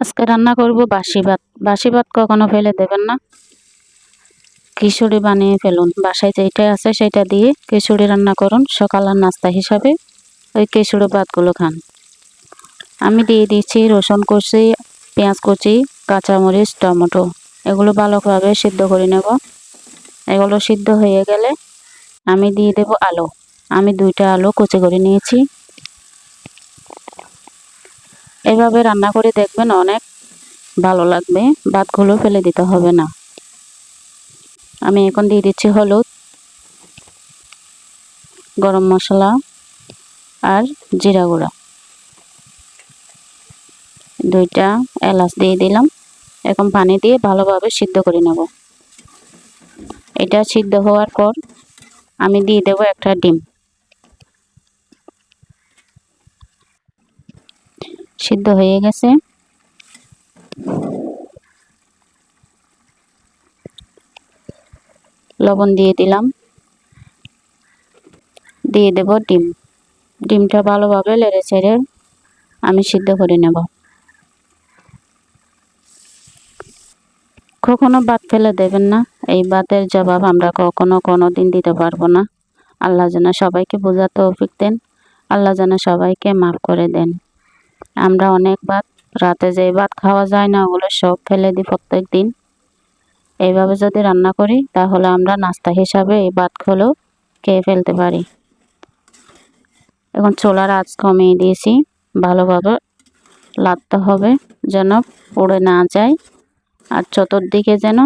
আজকে রান্না করব বাসি ভাত। বাসি ভাত কখনো ফেলে দেবেন না। খিচুড়ি বানিয়ে ফেলুন। বাসায় যেটা আছে সেটা দিয়ে খিচুড়ি রান্না করুন সকালের নাস্তা হিসাবে। ওই খিচুড়ি ভাতগুলো খান। আমি দিয়ে দিচ্ছি রসুন কুচি, পেঁয়াজ কুচি, কাঁচামরিচ, টমেটো। এগুলো ভালোভাবে সিদ্ধ করে নেব। এগুলো সিদ্ধ হয়ে গেলে আমি দিয়ে দেব আলু। আমি দুইটা আলু কুচি করে নিয়েছি। এভাবে রান্না করে দেখবেন অনেক ভালো লাগবে, ভাতগুলো ফেলে দিতে হবে না। আমি এখন দিয়ে দিচ্ছি হলুদ, গরম মশলা আর জিরা গুঁড়া। দুইটা এলাচ দিয়ে দিলাম, এখন পানি দিয়ে ভালোভাবে সিদ্ধ করে নেব। এটা সিদ্ধ হওয়ার পর আমি দিয়ে দেব একটা ডিম। সিদ্ধ হয়ে গেছে। লবণ দিয়ে দিলাম। দিয়ে দেব ডিম। ডিমটা ভালোভাবে লেড়ে ছেড়ে আমি সিদ্ধ করে নেব। কখনো ভাত ফেলে দেবেন না। এই ভাতের জবাব আমরা কখনো কোনো দিন দিতে পারব না। আল্লাহ যেন সবাইকে বোঝাতে তৌফিক দেন। আল্লাহ যেন সবাইকে মাফ করে দেন। আমরা অনেক ভাত রাতে যে ভাত খাওয়া যায় না, ওগুলো সব ফেলে দিই প্রত্যেক দিন। এইভাবে যদি রান্না করি, তাহলে আমরা নাস্তা হিসাবে এই ভাতগুলো খেয়ে ফেলতে পারি। এখন চোলার আঁচ কমিয়ে দিয়েছি, ভালোভাবে লাগতে হবে যেন পড়ে না যায়, আর চতুর্দিকে যেন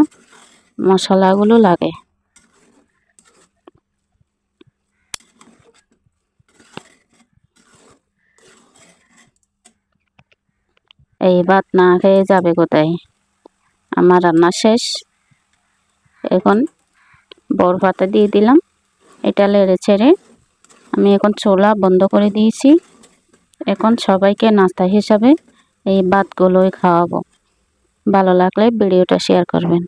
মশলাগুলো লাগে। এই ভাত না খেয়ে যাবে কোথায়? আমার রান্না শেষ। এখন বড় পাতা দিয়ে দিলাম। এটা লেড়ে ছেড়ে আমি এখন চোলা বন্ধ করে দিয়েছি। এখন সবাইকে নাস্তা হিসাবে এই ভাতগুলোই খাওয়াবো। ভালো লাগলে ভিডিওটা শেয়ার করবেন।